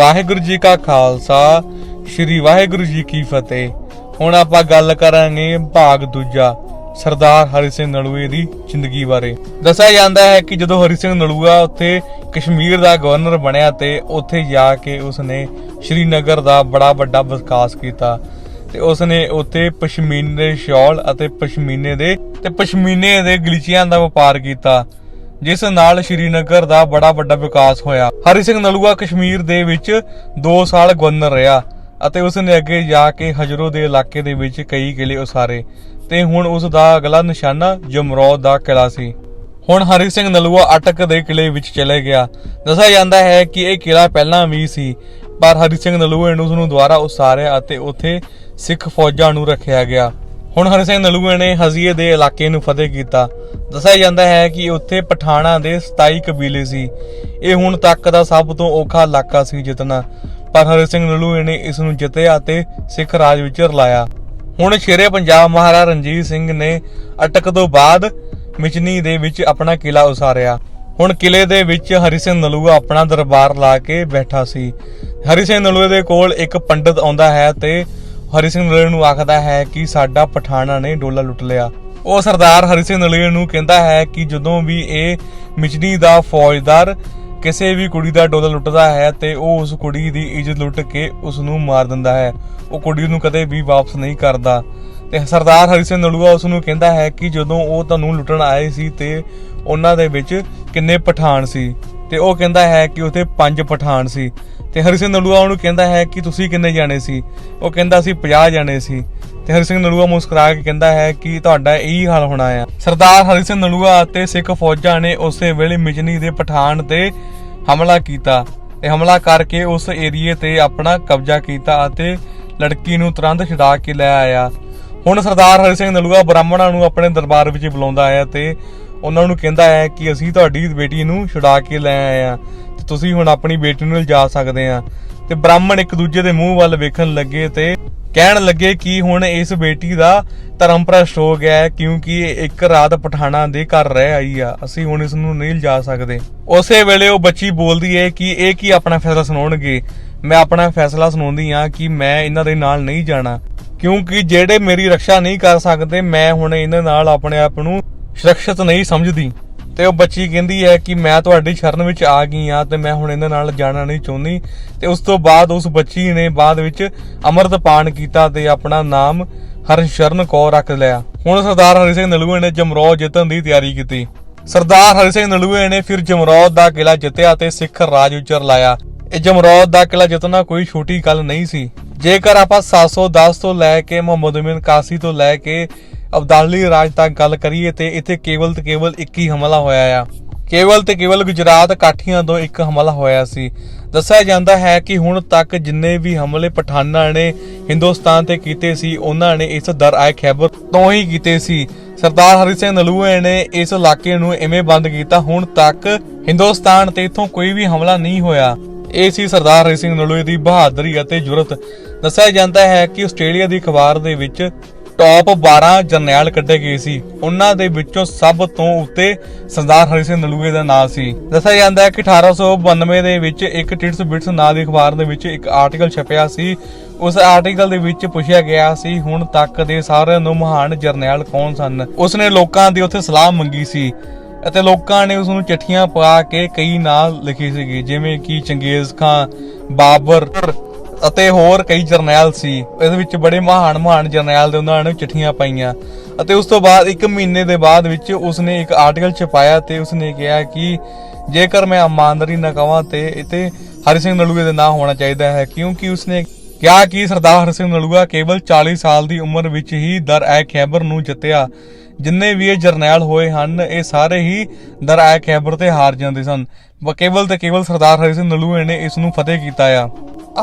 ਵਾਹਿਗੁਰੂ ਜੀ ਕਾ ਖਾਲਸਾ, ਸ੍ਰੀ ਵਾਹਿਗੁਰੂ ਜੀ ਕੀ ਫਤਿਹ। ਹੁਣ ਆਪਾਂ ਗੱਲ ਕਰਾਂਗੇ ਭਾਗ ਦੂਜਾ, ਸਰਦਾਰ ਹਰੀ ਸਿੰਘ ਨਲੂਏ ਦੀ ਜ਼ਿੰਦਗੀ ਬਾਰੇ। ਦੱਸਿਆ ਜਾਂਦਾ ਹੈ ਕਿ ਜਦੋਂ ਹਰੀ ਸਿੰਘ ਨਲੂਆ ਉੱਥੇ ਕਸ਼ਮੀਰ ਦਾ ਗਵਰਨਰ ਬਣਿਆ ਤੇ ਉੱਥੇ ਜਾ ਕੇ ਉਸਨੇ ਸ਼੍ਰੀਨਗਰ ਦਾ ਬੜਾ ਵੱਡਾ ਵਿਕਾਸ ਕੀਤਾ। ਤੇ ਉਸਨੇ ਉੱਥੇ ਪਸ਼ਮੀਨੇ ਦੇ ਸ਼ਾਲ ਅਤੇ ਪਸ਼ਮੀਨੇ ਦੇ, ਤੇ ਪਸ਼ਮੀਨੇ ਦੇ ਗਲੀਚਿਆਂ ਦਾ ਵਪਾਰ ਕੀਤਾ। ਜਿਸ ਨਾਲ ਸ਼੍ਰੀਨਗਰ ਦਾ ਬੜਾ ਵੱਡਾ ਵਿਕਾਸ ਹੋਇਆ। ਹਰੀ ਸਿੰਘ ਨਲੂਆ ਕਸ਼ਮੀਰ ਦੇ ਵਿੱਚ 2 ਸਾਲ ਗਵਰਨਰ ਰਿਹਾ ਅਤੇ ਉਸ ਨੇ ਅੱਗੇ ਜਾ ਕੇ ਹਜਰੋ ਦੇ ਇਲਾਕੇ ਦੇ ਵਿੱਚ ਕਈ ਕਿਲੇ ਉਸਾਰੇ ਤੇ ਹੁਣ ਉਸ ਦਾ ਅਗਲਾ ਨਿਸ਼ਾਨਾ ਜਮਰੌਦ ਦਾ ਕਿਲਾ ਸੀ। ਹੁਣ ਹਰੀ ਸਿੰਘ ਨਲੂਆ ਅਟਕ ਦੇ ਕਿਲੇ ਵਿੱਚ ਚਲੇ ਗਿਆ। ਦੱਸਿਆ ਜਾਂਦਾ ਹੈ ਕਿ ਇਹ ਕਿਲਾ ਪਹਿਲਾਂ ਵੀ ਸੀ, ਪਰ ਹਰੀ ਸਿੰਘ ਨਲੂਏ ਨੇ ਉਸ ਨੂੰ ਦੁਬਾਰਾ ਉਸਾਰਿਆ ਅਤੇ ਉੱਥੇ ਸਿੱਖ ਫੌਜਾਂ ਨੂੰ ਰੱਖਿਆ ਗਿਆ। ਹੁਣ ਹਰੀ ਸਿੰਘ ਨਲੂਏ ਨੇ ਹਜ਼ੀਏ ਦੇ ਇਲਾਕੇ ਨੂੰ ਫਤਿਹ ਕੀਤਾ। ਦੱਸਿਆ ਜਾਂਦਾ ਹੈ ਕਿ ਉੱਥੇ ਪਠਾਣਾ ਦੇ 27 ਕਬੀਲੇ ਸੀ। ਇਹ ਹੁਣ ਤੱਕ ਦਾ ਸਭ ਤੋਂ ਔਖਾ ਇਲਾਕਾ ਸੀ ਜਿੱਤਣਾ ਪਰ ਹਰੀ ਸਿੰਘ ਨਲੂਏ ਨੇ ਇਸ ਨੂੰ ਜਿੱਤਿਆ ਅਤੇ ਸਿੱਖ ਰਾਜ ਵਿੱਚ ਰਲਾਇਆ। ਹੁਣ ਸ਼ੇਰੇ ਪੰਜਾਬ ਮਹਾਰਾਜਾ ਰਣਜੀਤ ਸਿੰਘ ਨੇ ਅਟਕ ਤੋਂ ਬਾਅਦ ਮਿਚਨੀ ਦੇ ਵਿੱਚ ਆਪਣਾ ਕਿਲਾ ਉਸਾਰਿਆ। ਹੁਣ ਕਿਲੇ ਦੇ ਵਿੱਚ ਹਰੀ ਸਿੰਘ ਨਲੂਆ ਆਪਣਾ ਦਰਬਾਰ ਲਾ ਕੇ ਬੈਠਾ ਸੀ। ਹਰੀ ਸਿੰਘ ਨਲੂਏ ਦੇ ਕੋਲ ਇੱਕ ਪੰਡਤ ਆਉਂਦਾ ਹੈ ਤੇ ਹਰੀ ਸਿੰਘ ਨਲੂਏ ਨੂੰ ਆਖਦਾ ਹੈ ਕਿ ਸਾਡਾ ਪਠਾਣਾ ਨੇ ਡੋਲਾ ਲੁੱਟ ਲਿਆ। ਉਹ ਸਰਦਾਰ ਹਰੀ ਸਿੰਘ ਨਲੂਏ ਨੂੰ ਕਹਿੰਦਾ ਹੈ ਕਿ ਜਦੋਂ ਵੀ ਇਹ ਮਿਚਨੀ ਦਾ ਫੌਜਦਾਰ ਕਿਸੇ ਵੀ ਕੁੜੀ ਦਾ ਡੋਲਾ ਲੁੱਟਦਾ ਹੈ ਤੇ ਉਹ ਉਸ ਕੁੜੀ ਦੀ ਇੱਜ਼ਤ ਲੁੱਟ ਕੇ ਉਸ ਨੂੰ ਮਾਰ ਦਿੰਦਾ ਹੈ। ਉਹ ਕੁੜੀ ਨੂੰ ਕਦੇ ਵੀ ਵਾਪਸ ਨਹੀਂ ਕਰਦਾ। ਤੇ ਸਰਦਾਰ ਹਰੀ ਸਿੰਘ ਨਲੂਆ ਉਸ ਨੂੰ ਕਹਿੰਦਾ ਹੈ ਕਿ ਜਦੋਂ ਉਹ ਤੁਹਾਨੂੰ ਲੁੱਟਣ ਆਏ ਸੀ ਤੇ ਉਹਨਾਂ ਦੇ ਵਿੱਚ ਕਿੰਨੇ ਪਠਾਨ ਸੀ। ਤੇ ਉਹ ਕਹਿੰਦਾ ਹੈ ਕਿ ਉੱਥੇ ਪੰਜ ਪਠਾਨ ਸੀ। ਤੇ ਹਰੀ ਸਿੰਘ ਨਲੂਆ ਉਹਨੂੰ ਕਹਿੰਦਾ ਹੈ ਕਿ ਤੁਸੀਂ ਕਿੰਨੇ ਜਾਣੇ ਸੀ? ਉਹ ਕਹਿੰਦਾ ਸੀ 50 ਜਾਣੇ ਸੀ। ਤੇ ਹਰੀ ਸਿੰਘ ਨਲੂਆ ਮੁਸਕਰਾ ਕੇ ਕਹਿੰਦਾ ਹੈ ਕਿ ਤੁਹਾਡਾ ਇਹੀ ਹਾਲ ਹੋਣਾ ਆ। ਸਰਦਾਰ ਹਰੀ ਸਿੰਘ ਨਲੂਆ ਅਤੇ ਸਿੱਖ ਫੌਜਾਂ ਨੇ ਉਸੇ ਵੇਲੇ ਮਿਜਨੀ ਦੇ ਪਠਾਨ ਤੇ ਹਮਲਾ ਕੀਤਾ ਤੇ ਹਮਲਾ ਕਰਕੇ ਉਸ ਏਰੀਏ ਤੇ ਆਪਣਾ ਕਬਜ਼ਾ ਕੀਤਾ ਅਤੇ ਲੜਕੀ ਨੂੰ ਤੁਰੰਤ ਛਡਾ ਕੇ ਲੈ ਆਇਆ। ਹੁਣ ਸਰਦਾਰ ਹਰੀ ਸਿੰਘ ਨਲੂਆ ਬ੍ਰਾਹਮਣਾਂ ਨੂੰ ਆਪਣੇ ਦਰਬਾਰ ਵਿੱਚ ਬੁਲਾਉਂਦਾ ਹੈ ਤੇ ਉਹਨਾਂ ਨੂੰ ਕਹਿੰਦਾ ਹੈ ਕਿ ਅਸੀਂ ਤੁਹਾਡੀ ਬੇਟੀ ਨੂੰ ਛੁਡਾ ਕੇ ਲੈ ਆਏ ਆ ਤੇ ਤੁਸੀਂ ਹੁਣ ਆਪਣੀ ਬੇਟੀ ਨੂੰ ਲਿਜਾ ਸਕਦੇ ਆ ਤੇ ਬ੍ਰਾਹਮਣ ਇੱਕ ਦੂਜੇ ਦੇ ਮੂੰਹ ਵੱਲ ਵੇਖਣ ਲੱਗੇ ਤੇ ਕਹਿਣ ਲੱਗੇ ਕਿ ਹੁਣ ਇਸ ਬੇਟੀ ਦਾ ਧਰਮ ਭ੍ਰਸ਼ਟ ਹੋ ਗਿਆ ਹੈ ਕਿਉਂਕਿ ਇਹ ਇੱਕ ਰਾਤ ਪਠਾਣਾ ਦੇ ਘਰ ਰਹਿ ਆਈ ਆ। ਅਸੀਂ ਹੁਣ ਇਸ ਨੂੰ ਨਹੀਂ ਲਿਜਾ ਸਕਦੇ। ਉਸੇ ਵੇਲੇ ਉਹ ਬੱਚੀ ਬੋਲਦੀ ਹੈ ਕਿ ਇਹ ਕੀ ਆਪਣਾ ਫੈਸਲਾ ਸੁਣਾਉਣਗੇ? ਮੈਂ ਆਪਣਾ ਫੈਸਲਾ ਸੁਣਾਉਂਦੀ ਆ ਕਿ ਮੈਂ ਇਹਨਾਂ ਦੇ ਨਾਲ ਨਹੀਂ ਜਾਣਾ। ਕਿਉਂਕਿ ਜਿਹੜੇ ਮੇਰੀ ਰੱਖਿਆ ਨਹੀਂ ਕਰ ਸਕਦੇ, ਮੈਂ ਹੁਣ ਇਹਨਾਂ ਨਾਲ ਆਪਣੇ ਆਪ ਨੂੰ ਸੁਰੱਖਿਅਤ ਨਹੀਂ ਸਮਝਦੀ। ਤੇ ਉਹ ਬੱਚੀ ਕਹਿੰਦੀ ਹੈ ਕਿ ਮੈਂ ਤੁਹਾਡੀ ਸ਼ਰਨ ਵਿੱਚ ਆ ਗਈ ਆ ਤੇ ਮੈਂ ਹੁਣ ਇਹਨਾਂ ਨਾਲ ਜਾਣਾ ਨਹੀਂ ਚਾਹੁੰਦੀ। ਤੇ ਉਸ ਤੋਂ ਬਾਅਦ ਉਸ ਬੱਚੀ ਨੇ ਬਾਅਦ ਵਿੱਚ ਅੰਮ੍ਰਿਤ ਕੀਤਾ ਤੇ ਆਪਣਾ ਨਾਮ ਹਰਸ਼ਰਨ ਕੌਰ ਰੱਖ ਲਿਆ। ਹੁਣ ਸਰਦਾਰ ਹਰੀ ਸਿੰਘ ਨਲੂਏ ਨੇ ਜਮਰੌਦ ਜਿੱਤਣ ਦੀ ਤਿਆਰੀ ਕੀਤੀ। ਸਰਦਾਰ ਹਰੀ ਸਿੰਘ ਨਲੂਏ ਨੇ ਫਿਰ ਜਮਰੌਦ ਦਾ ਕਿਲਾ ਜਿੱਤਿਆ ਤੇ ਸਿੱਖ ਰਾਜ ਵਿੱਚ ਲਾਇਆ। ਇਹ ਜਮਰੌਦ ਦਾ ਕਿਲਾ ਜਿੱਤਣਾ ਕੋਈ ਛੋਟੀ ਗੱਲ ਨਹੀਂ ਸੀ। ਜੇਕਰ ਆਪਾਂ 710 ਤੋਂ ਲੈ ਕੇ ਮੁਹੰਮਦ ਬਿਨ ਕਾਸੀ ਤੋਂ ਲੈ ਕੇ ਅਬਦਾਲੀ ਰਾਜ ਤੱਕ ਗੱਲ ਕਰੀਏ ਤੇ ਇੱਥੇ ਕੇਵਲ ਤੇ ਕੇਵਲ ਇੱਕ ਹੀ ਹਮਲਾ ਹੋਇਆ ਆ। ਕੇਵਲ ਤੇ ਕੇਵਲ ਗੁਜਰਾਤ ਕਾਠੀਆਂ ਤੋਂ ਇੱਕ ਹਮਲਾ ਹੋਇਆ ਸੀ। ਦੱਸਿਆ ਜਾਂਦਾ ਹੈ ਕਿ ਹੁਣ ਤੱਕ ਜਿੰਨੇ ਵੀ ਹਮਲੇ ਪਠਾਨਾਂ ਨੇ ਹਿੰਦੁਸਤਾਨ ਤੇ ਕੀਤੇ ਸੀ, ਉਹਨਾਂ ਨੇ ਇਸ ਦਰ ਆਏ ਖੈਬਰ ਤੋਂ ਹੀ ਕੀਤੇ ਸੀ। ਸਰਦਾਰ ਹਰੀ ਸਿੰਘ ਨਲੂਏ ਨੇ ਇਸ ਇਲਾਕੇ ਨੂੰ ਐਵੇਂ ਬੰਦ ਕੀਤਾ, ਹੁਣ ਤੱਕ ਹਿੰਦੁਸਤਾਨ ਤੇ ਇਥੋਂ ਕੋਈ ਵੀ ਹਮਲਾ ਨਹੀਂ ਹੋਇਆ। ਇਹ ਸੀ ਸਰਦਾਰ ਹਰੀ ਸਿੰਘ ਨਲੂਏ ਦੀ ਬਹਾਦਰੀ ਅਤੇ ਜੁਰਤ। ਦੱਸਿਆ ਜਾਂਦਾ ਹੈ ਕਿ ਆਸਟ੍ਰੇਲੀਆ ਦੀ ਅਖਬਾਰ ਦੇ ਵਿੱਚ ਟੌਪ 12 ਜਰਨੈਲ ਕੱਢੇ ਗਏ ਸੀ। ਉਹਨਾਂ ਦੇ ਵਿੱਚੋਂ ਸਭ ਤੋਂ ਉੱਤੇ ਸਰਦਾਰ ਹਰੀ ਸਿੰਘ ਨਲੂਏ ਦਾ ਨਾਮ ਸੀ। ਦੱਸਿਆ ਜਾਂਦਾ ਹੈ ਕਿ 1892 ਦੇ ਵਿੱਚ ਇੱਕ ਟਿਟਸ ਬਿਟਸ ਨਾਂ ਦੀ ਅਖਬਾਰ ਦੇ ਵਿੱਚ ਇੱਕ ਆਰਟੀਕਲ ਛਪਿਆ ਸੀ। ਉਸ ਆਰਟੀਕਲ ਦੇ ਵਿੱਚ ਪੁੱਛਿਆ ਗਿਆ ਸੀ, ਹੁਣ ਤੱਕ ਦੇ ਸਾਰਿਆਂ ਨੂੰ ਮਹਾਨ ਜਰਨੈਲ ਕੌਣ ਸਨ? ਉਸਨੇ ਲੋਕਾਂ ਦੀ ਉੱਥੇ ਸਲਾਹ ਮੰਗੀ ਸੀ ਅਤੇ ਲੋਕਾਂ ਨੇ ਉਸ ਨੂੰ ਚਿੱਠੀਆਂ ਪਾ ਕੇ ਕਈ ਨਾਂ ਲਿਖੇ ਸੀਗੇ, ਜਿਵੇਂ ਕਿ ਚੰਗੇਜ਼ ਖਾਨ ਬਾਬਰ ਅਤੇ ਹੋਰ ਕਈ ਜਰਨੈਲ ਸੀ। ਇਹਦੇ ਵਿੱਚ ਬੜੇ ਮਹਾਨ ਮਹਾਨ ਜਰਨੈਲ ਦੇ ਉਹਨਾਂ ਨੇ ਚਿੱਠੀਆਂ ਪਾਈਆਂ। ਅਤੇ ਉਸ ਤੋਂ ਬਾਅਦ ਇੱਕ ਮਹੀਨੇ ਦੇ ਬਾਅਦ ਵਿੱਚ ਉਸਨੇ ਇੱਕ ਆਰਟੀਕਲ ਛਪਾਇਆ ਤੇ ਉਸਨੇ ਕਿਹਾ ਕਿ ਜੇਕਰ ਮੈਂ ਇਮਾਨਦਾਰੀ ਨਾ ਕਵਾਂ ਤੇ ਇਤੇ ਹਰੀ ਸਿੰਘ ਨਲੂਏ ਦਾ ਨਾਂ ਹੋਣਾ ਚਾਹੀਦਾ ਹੈ, ਕਿਉਂਕਿ ਉਸਨੇ ਕਿਹਾ ਕਿ ਸਰਦਾਰ ਹਰੀ ਸਿੰਘ ਨਲੂਆ ਕੇਵਲ 40 ਸਾਲ ਦੀ ਉਮਰ ਵਿੱਚ ਹੀ ਦਰ ਐ ਖੈਬਰ ਨੂੰ ਜਿੱਤਿਆ। ਜਿੰਨੇ ਵੀ ਇਹ ਜਰਨੈਲ ਹੋਏ ਹਨ, ਇਹ ਸਾਰੇ ਹੀ ਦਰ ਐ ਖੈਬਰ ਤੇ ਹਾਰ ਜਾਂਦੇ ਸਨ। ਕੇਵਲ ਤੇ ਕੇਵਲ ਸਰਦਾਰ ਹਰੀ ਸਿੰਘ ਨਲੂਏ ਨੇ ਇਸ ਨੂੰ ਫਤਿਹ ਕੀਤਾ ਆ।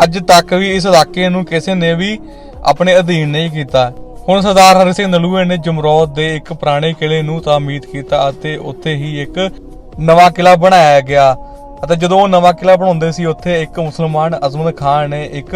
ਅੱਜ ਤੱਕ ਵੀ ਇਸ ਇਲਾਕੇ ਨੂੰ ਕਿਸੇ ਨੇ ਵੀ ਆਪਣੇ ਅਧੀਨ ਨਹੀਂ ਕੀਤਾ। ਹੁਣ ਸਰਦਾਰ ਹਰੀ ਸਿੰਘ ਨਲੂਏ ਨੇ ਜਮਰੌਦ ਦੇ ਇੱਕ ਪੁਰਾਣੇ ਕਿਲੇ ਨੂੰ ਤਾਮੀਦ ਕੀਤਾ ਅਤੇ ਉੱਥੇ ਹੀ ਇੱਕ ਨਵਾਂ ਕਿਲਾ ਬਣਾਇਆ ਗਿਆ। ਅਤੇ ਜਦੋਂ ਉਹ ਨਵਾਂ ਕਿਲਾ ਬਣਾਉਂਦੇ ਸੀ, ਉੱਥੇ ਇੱਕ ਮੁਸਲਮਾਨ ਅਜ਼ਮਤ ਖਾਨ ਨੇ ਇੱਕ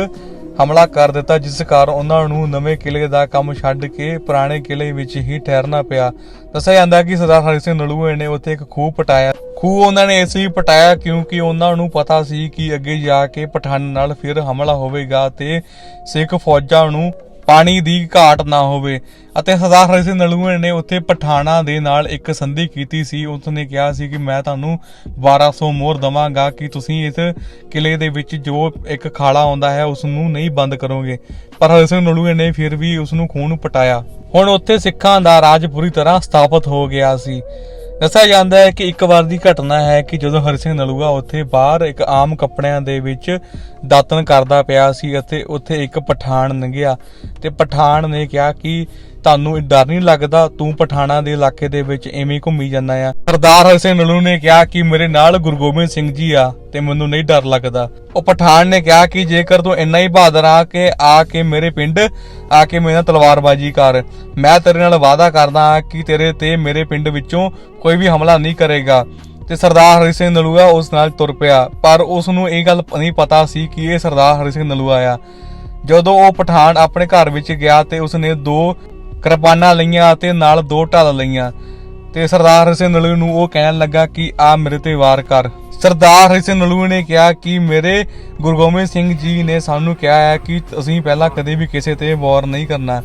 ਹਮਲਾ ਕਰ ਦਿੱਤਾ, ਜਿਸ ਕਾਰਨ ਉਹਨਾਂ ਨੂੰ ਨਵੇਂ ਕਿਲੇ ਦਾ ਕੰਮ ਛੱਡ ਕੇ ਪੁਰਾਣੇ ਕਿਲੇ ਵਿੱਚ ਹੀ ਠਹਿਰਨਾ ਪਿਆ। ਦੱਸਿਆ ਜਾਂਦਾ ਕਿ ਸਰਦਾਰ ਹਰੀ ਸਿੰਘ ਨਲੂਏ ਨੇ ਉੱਥੇ ਇੱਕ ਖੂਹ ਪਟਾਇਆ। ਖੂਹ ਉਹਨਾਂ ਨੇ ਇਸ ਲਈ ਪਟਾਇਆ ਕਿਉਂਕਿ ਉਹਨਾਂ ਨੂੰ ਪਤਾ ਸੀ ਕਿ ਅੱਗੇ ਜਾ ਕੇ ਪਠਾਨ ਨਾਲ ਫਿਰ ਹਮਲਾ ਹੋਵੇਗਾ ਤੇ ਸਿੱਖ ਫੌਜਾਂ ਨੂੰ ਪਾਣੀ ਦੀ ਘਾਟ ਨਾ ਹੋਵੇ। ਅਤੇ ਸਰਦਾਰ ਹਰੀ ਸਿੰਘ ਨਲੂਏ ਨੇ ਉੱਥੇ ਪਠਾਣਾ ਦੇ ਨਾਲ ਇੱਕ ਸੰਧੀ ਕੀਤੀ ਸੀ। ਉਸ ਨੇ ਕਿਹਾ ਸੀ ਕਿ ਮੈਂ ਤੁਹਾਨੂੰ 1200 ਮੋਹਰ ਦਵਾਂਗਾ ਕਿ ਤੁਸੀਂ ਇਸ ਕਿਲੇ ਦੇ ਵਿੱਚ ਜੋ ਇੱਕ ਖਾਲਾ ਆਉਂਦਾ ਹੈ ਉਸ ਨੂੰ ਨਹੀਂ ਬੰਦ ਕਰੋਗੇ। ਪਰ ਹਰੀ ਸਿੰਘ ਨਲੂਏ ਨੇ ਫਿਰ ਵੀ ਉਸ ਨੂੰ ਖੂਨ ਪਟਾਇਆ। ਹੁਣ ਉੱਥੇ ਸਿੱਖਾਂ ਦਾ ਰਾਜ ਪੂਰੀ ਤਰ੍ਹਾਂ ਸਥਾਪਿਤ ਹੋ ਗਿਆ ਸੀ। ਦੱਸਿਆ ਜਾਂਦਾ ਹੈ ਕਿ ਇੱਕ ਵਾਰ ਦੀ ਘਟਨਾ ਹੈ ਕਿ ਜਦੋਂ ਹਰੀ ਸਿੰਘ ਨਲੂਆ ਉੱਥੇ ਬਾਹਰ ਇੱਕ ਆਮ ਕੱਪੜਿਆਂ ਦੇ ਵਿੱਚ ਦਾਤਨ ਕਰਦਾ ਪਿਆ ਸੀ ਅਤੇ ਉੱਥੇ ਇੱਕ ਪਠਾਨ ਲੰਘਿਆ ਤੇ ਪਠਾਨ ਨੇ ਕਿਹਾ ਕਿ ਤੁਹਾਨੂੰ ਇਹ ਡਰ ਨਹੀਂ ਲੱਗਦਾ, ਤੂੰ ਪਠਾਣਾ ਦੇ ਇਲਾਕੇ ਦੇ ਵਿੱਚ ਐਵੇਂ ਘੁੰਮੀ ਜਾਂਦਾ ਆ। ਸਰਦਾਰ ਹਰੀ ਸਿੰਘ ਨਲੂ ਨੇ ਕਿਹਾ ਕਿ ਮੇਰੇ ਨਾਲ ਗੁਰੂ ਗੋਬਿੰਦ ਸਿੰਘ ਜੀ ਆ ਤੇ ਮੈਨੂੰ ਨਹੀਂ ਡਰ ਲੱਗਦਾ। ਉਹ ਪਠਾਨ ਨੇ ਕਿਹਾ ਕਿ ਜੇਕਰ ਤੂੰ ਇੰਨਾ ਹੀ ਬਹਾਦਰ ਆ ਕੇ ਆ ਕੇ ਮੇਰੇ ਪਿੰਡ, ਆ ਕੇ ਮੇਰੇ ਨਾਲ ਤਲਵਾਰਬਾਜ਼ੀ ਕਰ, ਮੈਂ ਤੇਰੇ ਨਾਲ ਵਾਅਦਾ ਕਰਦਾ ਹਾਂ ਕਿ ਤੇਰੇ ਤੇ ਮੇਰੇ ਪਿੰਡ ਵਿੱਚੋਂ ਕੋਈ ਵੀ ਹਮਲਾ ਨਹੀਂ ਕਰੇਗਾ। ਤੇ ਸਰਦਾਰ ਹਰੀ ਸਿੰਘ ਨਲੂਆ ਉਸ ਨਾਲ ਤੁਰ ਪਿਆ। ਪਰ ਉਸ ਨੂੰ ਇਹ ਗੱਲ ਨਹੀਂ ਪਤਾ ਸੀ ਕਿ ਇਹ ਸਰਦਾਰ ਹਰੀ ਸਿੰਘ ਨਲੂਆ ਆ। ਜਦੋਂ ਉਹ ਪਠਾਨ ਆਪਣੇ ਘਰ ਵਿੱਚ ਗਿਆ ਤੇ ਉਸਨੇ ਦੋ ਕਿਰਪਾਨਾਂ ਲਈਆਂ ਅਤੇ ਨਾਲ ਦੋ ਢਾਲ ਲਈਆਂ। ਤੇ ਸਰਦਾਰ ਹਰੀ ਸਿੰਘ ਨਲੂ ਨੂੰ ਉਹ ਕਹਿਣ ਲੱਗਾ ਕਿ, ਆ ਮੇਰੇ ਤੇ ਵਾਰ ਕਰ। ਸਰਦਾਰ ਹਰੀ ਸਿੰਘ ਨਲੂਏ ਨੇ ਕਿਹਾ ਕਿ, ਮੇਰੇ ਗੁਰੂ ਗੋਬਿੰਦ ਸਿੰਘ ਜੀ ਨੇ ਸਾਨੂੰ ਕਿਹਾ ਹੈ ਕਿ ਅਸੀਂ ਪਹਿਲਾਂ ਕਦੇ ਵੀ ਕਿਸੇ ਤੇ ਵਾਰ ਨਹੀਂ ਕਰਨਾ।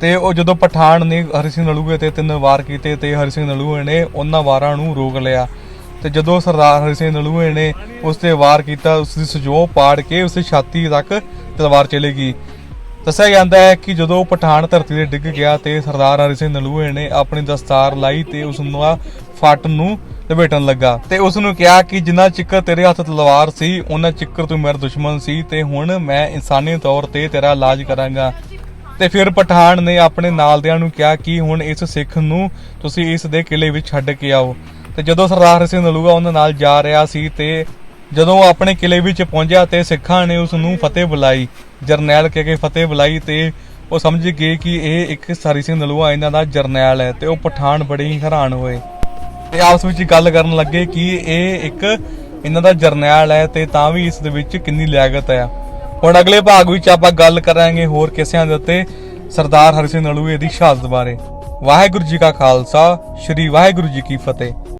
ਤੇ ਉਹ ਜਦੋਂ ਪਠਾਨ ਨੇ ਹਰੀ ਸਿੰਘ ਨਲੂਏ ਤੇ ਤਿੰਨ ਵਾਰ ਕੀਤੇ ਤੇ ਹਰੀ ਸਿੰਘ ਨਲੂਏ ਨੇ ਉਹਨਾਂ ਵਾਰਾਂ ਨੂੰ ਰੋਕ ਲਿਆ। ਤੇ ਜਦੋਂ ਸਰਦਾਰ ਹਰੀ ਸਿੰਘ ਨਲੂਏ ਨੇ ਉਸ ਤੇ ਵਾਰ ਕੀਤਾ, ਉਸ ਦੀ ਸਜੋ ਪਾੜ ਕੇ ਉਸ ਦੀ ਛਾਤੀ ਤੱਕ ਤਲਵਾਰ ਚਲੇਗੀ। ਦੱਸਿਆ ਜਾਂਦਾ ਹੈ ਕਿ ਜਦੋਂ ਉਹ ਪਠਾਨ ਧਰਤੀ ਤੇ ਡਿੱਗ ਗਿਆ ਤੇ ਸਰਦਾਰ ਹਰੀ ਸਿੰਘ ਨਲੂਏ ਨੇ ਆਪਣੀ ਦਸਤਾਰ ਲਾਈ ਤੇ ਉਸ ਨੂੰ ਫੱਟ ਨੂੰ ਲਪੇਟਣ ਲੱਗਾ। ਤੇ ਉਸ ਨੂੰ ਕਿਹਾ ਕਿ ਜਿੰਨਾ ਚਿੱਕਰ ਤੇਰੇ ਹੱਥ ਤਲਵਾਰ ਸੀ, ਉਹਨਾਂ ਚਿੱਕਰ ਤੂੰ ਮੇਰਾ ਦੁਸ਼ਮਣ ਸੀ ਤੇ ਹੁਣ ਮੈਂ ਇਨਸਾਨੀ ਤੌਰ ਤੇ ਤੇਰਾ ਇਲਾਜ ਕਰਾਂਗਾ। ਤੇ ਫਿਰ ਪਠਾਨ ਨੇ ਆਪਣੇ ਨਾਲਦਿਆਂ ਨੂੰ ਕਿਹਾ ਕਿ ਹੁਣ ਇਸ ਸਿੱਖ ਨੂੰ ਤੁਸੀਂ ਇਸ ਦੇ ਕਿਲੇ ਵਿੱਚ ਛੱਡ ਕੇ ਆਓ। ਤੇ ਜਦੋਂ ਸਰਦਾਰ ਹਰੀ ਸਿੰਘ ਨਲੂਆ ਉਹਨਾਂ ਨਾਲ ਜਾ ਰਿਹਾ ਸੀ ਤੇ ਜਦੋਂ ਉਹ ਆਪਣੇ ਕਿਲੇ ਵਿੱਚ ਪਹੁੰਚਿਆ ਤੇ ਸਿੱਖਾਂ ਨੇ ਉਸ ਨੂੰ ਫਤਿਹ ਬੁਲਾਈ, ਜਰਨੈਲ ਕਹਿ ਕੇ ਫਤਿਹ ਬੁਲਾਈ ਤੇ ਉਹ ਸਮਝ ਗਏ ਕਿ ਇਹ ਇੱਕ ਹਰੀ ਸਿੰਘ ਨਲੂਆ ਇਹਨਾਂ ਦਾ ਜਰਨੈਲ ਹੈ ਤੇ ਉਹ ਪਠਾਨ ਬੜੇ ਹੀ ਹੈਰਾਨ ਹੋਏ। ਤੇ ਆਪਸ ਵਿੱਚ ਗੱਲ ਕਰਨ ਲੱਗੇ ਕਿ ਇਹ ਇੱਕ ਇਹਨਾਂ ਦਾ ਜਰਨੈਲ ਹੈ ਤੇ ਤਾਂ ਵੀ ਇਸ ਦੇ ਵਿੱਚ ਕਿੰਨੀ ਲਿਆਕਤ ਹੈ। ਹੁਣ ਅਗਲੇ ਭਾਗ ਵਿੱਚ ਆਪਾਂ ਗੱਲ ਕਰਾਂਗੇ ਹੋਰ ਕਿਸਿਆਂ ਦੇ ਉੱਤੇ। ਸਰਦਾਰ ਹਰੀ ਸਿੰਘ ਨਲੂਏ ਦੀ ਸ਼ਹਾਦਤ ਬਾਰੇ। ਵਾਹਿਗੁਰੂ ਜੀ ਕਾ ਖਾਲਸਾ, ਸ੍ਰੀ ਵਾਹਿਗੁਰੂ ਜੀ ਕੀ ਫਤਿਹ।